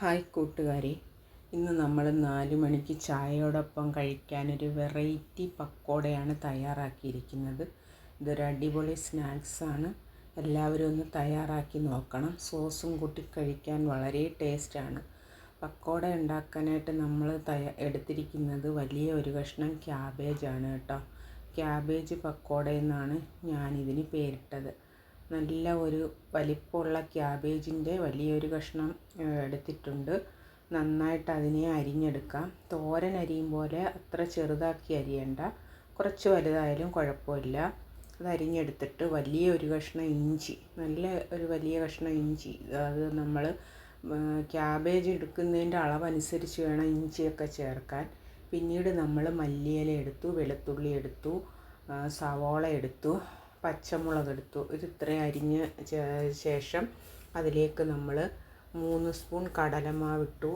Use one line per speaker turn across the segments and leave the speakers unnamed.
Hi കൂട്ടുകാരെ. ഇന്ന് നമ്മൾ നാല് മണിക്ക് ചായയോടൊപ്പം കഴിക്കാനൊരു വെറൈറ്റി പക്കോടയാണ് തയ്യാറാക്കിയിരിക്കുന്നത്. ഇതൊരു അടിപൊളി സ്നാക്സാണ് എല്ലാവരും ഒന്ന് തയ്യാറാക്കി നോക്കണം. സോസും കൂട്ടി കഴിക്കാൻ വളരെ ടേസ്റ്റാണ് പക്കോട ഉണ്ടാക്കാനായിട്ട് നമ്മൾ തയ്യാ എടുത്തിരിക്കുന്നത് വലിയ ഒരു കഷ്ണം ക്യാബേജാണ് കേട്ടോ. ക്യാബേജ് പക്കോട എന്നാണ് ഞാനിതിന് പേരിട്ടത്. നല്ല ഒരു വലിപ്പമുള്ള ക്യാബേജിന്റെ വലിയൊരു കഷ്ണം എടുത്തിട്ടുണ്ട്. നന്നായിട്ട് അതിനെ അരിഞ്ഞെടുക്കാം. തോരൻ അരിയും പോലെ അത്ര ചെറുതാക്കി അരിയണ്ട. കുറച്ച് വലുതായാലും കുഴപ്പമില്ല. അത് അരിഞ്ഞെടുത്തിട്ട് വലിയ ഒരു കഷ്ണം ഇഞ്ചി നല്ല ഒരു വലിയ കഷ്ണം ഇഞ്ചി. അത് നമ്മൾ ക്യാബേജ് എടുക്കുന്നതിന്റെ അളവനുസരിച്ച് വേണം ഇഞ്ചിയൊക്കെ ചേർക്കാൻ. പിന്നീട് നമ്മൾ മല്ലിയില എടുത്തു വെളുത്തുള്ളി എടുത്തു സവോള എടുത്തു. പച്ചമുളക് എടുത്തു ഇത് ഇത്രയും അരിഞ്ഞ് ശേഷം അതിലേക്ക് നമ്മൾ മൂന്ന് സ്പൂൺ കടലമാവ് ഇട്ടു.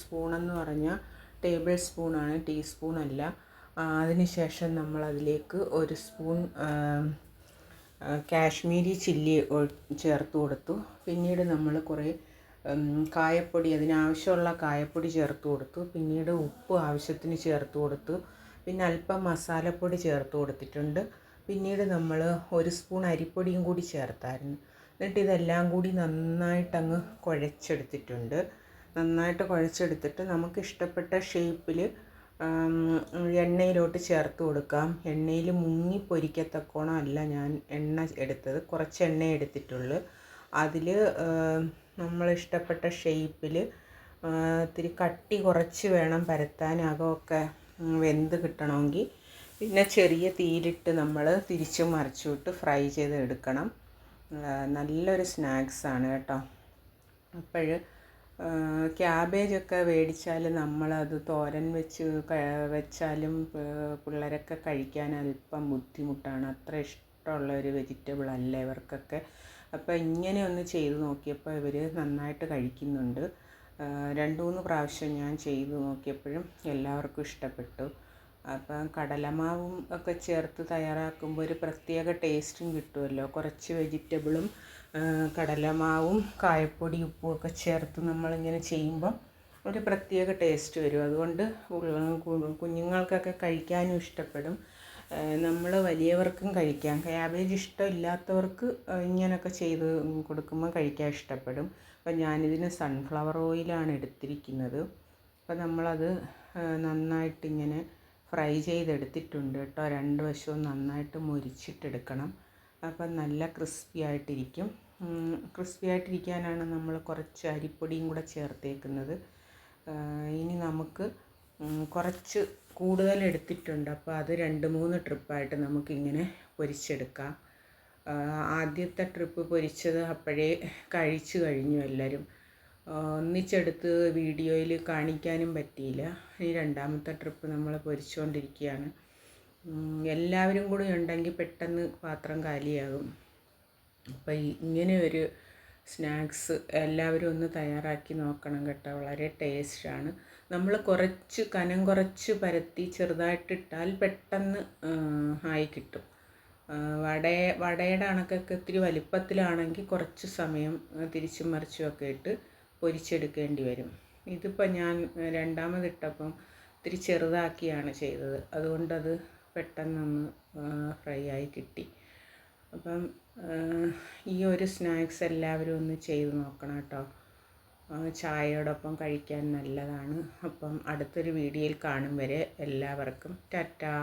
സ്പൂണെന്ന് പറഞ്ഞാൽ ടേബിൾ സ്പൂണാണ് ടീസ്പൂൺ അല്ല അതിനുശേഷം നമ്മൾ അതിലേക്ക് ഒരു സ്പൂൺ കാശ്മീരി ചില്ലി ചേർത്ത് കൊടുത്തു. പിന്നീട് നമ്മൾ കുറേ കായപ്പൊടി അതിനാവശ്യമുള്ള കായപ്പൊടി ചേർത്ത് കൊടുത്തു. പിന്നീട് ഉപ്പ് ആവശ്യത്തിന് ചേർത്ത് കൊടുത്തു. പിന്നെ അല്പം മസാലപ്പൊടി ചേർത്ത് കൊടുത്തിട്ടുണ്ട്. പിന്നീട് നമ്മൾ ഒരു സ്പൂൺ അരിപ്പൊടിയും കൂടി ചേർത്തായിരുന്നു. എന്നിട്ട് ഇതെല്ലാം കൂടി നന്നായിട്ടങ്ങ് കുഴച്ചെടുത്തിട്ടുണ്ട്. നന്നായിട്ട് കുഴച്ചെടുത്തിട്ട് നമുക്ക് ഇഷ്ടപ്പെട്ട ഷേപ്പിൽ എണ്ണയിലോട്ട് ചേർത്ത് കൊടുക്കാം. എണ്ണയിൽ മുങ്ങി പൊരിക്കത്തക്കോണം അല്ല ഞാൻ എണ്ണ എടുത്തത്. കുറച്ച് എണ്ണ എടുത്തിട്ടുള്ളൂ. അതിൽ നമ്മൾ ഇഷ്ടപ്പെട്ട ഷേപ്പിൽ ഇത്തിരി കട്ടി കുറച്ച് വേണം പരത്താൻ. അകമൊക്കെ വെന്ത് കിട്ടണമെങ്കിൽ പിന്നെ ചെറിയ തീയിലിട്ട് നമ്മൾ തിരിച്ചും മറിച്ചുവിട്ട് ഫ്രൈ ചെയ്ത് എടുക്കണം നല്ലൊരു സ്നാക്സാണ് കേട്ടോ. അപ്പോൾ ക്യാബേജൊക്കെ മേടിച്ചാൽ നമ്മളത് തോരൻ വെച്ച് വെച്ചാലും പിള്ളേരൊക്കെ കഴിക്കാൻ അല്പം ബുദ്ധിമുട്ടാണ്. അത്ര ഇഷ്ടമുള്ള ഒരു വെജിറ്റബിൾ അല്ല ഇവർക്കൊക്കെ. അപ്പോൾ ഇങ്ങനെ ഒന്ന് ചെയ്ത് നോക്കിയപ്പോൾ ഇവർ നന്നായിട്ട് കഴിക്കുന്നുണ്ട്. രണ്ട് മൂന്ന് പ്രാവശ്യം ഞാൻ ചെയ്ത് നോക്കിയപ്പോഴും എല്ലാവർക്കും ഇഷ്ടപ്പെട്ടു. അപ്പം കടലമാവും ഒക്കെ ചേർത്ത് തയ്യാറാക്കുമ്പോൾ ഒരു പ്രത്യേക ടേസ്റ്റും കിട്ടുമല്ലോ. കുറച്ച് വെജിറ്റബിളും കടലമാവും കായപ്പൊടി ഉപ്പും ഒക്കെ ചേർത്ത് നമ്മളിങ്ങനെ ചെയ്യുമ്പം ഒരു പ്രത്യേക ടേസ്റ്റ് വരും. അതുകൊണ്ട് കുഞ്ഞുങ്ങൾക്കൊക്കെ കഴിക്കാനും ഇഷ്ടപ്പെടും. നമ്മൾ വലിയവർക്കും കഴിക്കാം. ക്യാബേജ് ഇഷ്ടമില്ലാത്തവർക്ക് ഇങ്ങനെയൊക്കെ ചെയ്ത് കൊടുക്കുമ്പോൾ കഴിക്കാൻ ഇഷ്ടപ്പെടും. അപ്പം ഞാനിതിന് സൺഫ്ലവർ ഓയിലാണ് എടുത്തിരിക്കുന്നത്. അപ്പം നമ്മളത് നന്നായിട്ടിങ്ങനെ ഫ്രൈ ചെയ്തെടുത്തിട്ടുണ്ട് കേട്ടോ. രണ്ട് വശവും നന്നായിട്ട് മുരിച്ചിട്ടെടുക്കണം. അപ്പം നല്ല ക്രിസ്പി ആയിട്ടിരിക്കും. ക്രിസ്പി ആയിട്ടിരിക്കാനാണ് നമ്മൾ കുറച്ച് അരിപ്പൊടിയും കൂടെ ചേർത്തേക്കുന്നത്. ഇനി നമുക്ക് കുറച്ച് കൂടുതൽ എടുത്തിട്ടുണ്ട്. അപ്പോൾ അത് രണ്ട് മൂന്ന് ട്രിപ്പായിട്ട് നമുക്കിങ്ങനെ പൊരിച്ചെടുക്കാം. ആദ്യത്തെ ട്രിപ്പ് പൊരിച്ചത് അപ്പോഴേ കഴിച്ചു കഴിഞ്ഞു എല്ലാവരും. ഒന്നിച്ചെടുത്ത് വീഡിയോയിൽ കാണിക്കാനും പറ്റിയില്ല. ഈ രണ്ടാമത്തെ ട്രിപ്പ് നമ്മൾ പൊരിച്ചുകൊണ്ടിരിക്കുകയാണ് എല്ലാവരും കൂടി ഉണ്ടെങ്കിൽ പെട്ടെന്ന് പാത്രം കാലിയാകും. അപ്പോൾ ഇങ്ങനെ ഒരു സ്നാക്സ് എല്ലാവരും ഒന്ന് തയ്യാറാക്കി നോക്കണം കേട്ടോ. വളരെ ടേസ്റ്റാണ് നമ്മൾ കുറച്ച് കനം കുറച്ച് പരത്തി ചെറുതായിട്ടിട്ടാൽ പെട്ടെന്ന് ആയി കിട്ടും. വട വടയുടെ അണക്കൊക്കെ ഇത്തിരി വലിപ്പത്തിലാണെങ്കിൽ കുറച്ച് സമയം തിരിച്ചും മറിച്ചും ഒക്കെ ഇട്ട് പൊരിച്ചെടുക്കേണ്ടി വരും. ഇതിപ്പോൾ ഞാൻ രണ്ടാമതിട്ടപ്പം ഇത്തിരി ചെറുതാക്കിയാണ് ചെയ്തത്. അതുകൊണ്ടത് പെട്ടെന്നൊന്ന് ഫ്രൈ ആയി കിട്ടി. അപ്പം ഈ ഒരു സ്നാക്സ് എല്ലാവരും ഒന്ന് ചെയ്ത് നോക്കണം കേട്ടോ. ചായയോടൊപ്പം കഴിക്കാൻ നല്ലതാണ്. അപ്പം അടുത്തൊരു വീഡിയോയിൽ കാണും വരെ എല്ലാവർക്കും. ടാറ്റാ.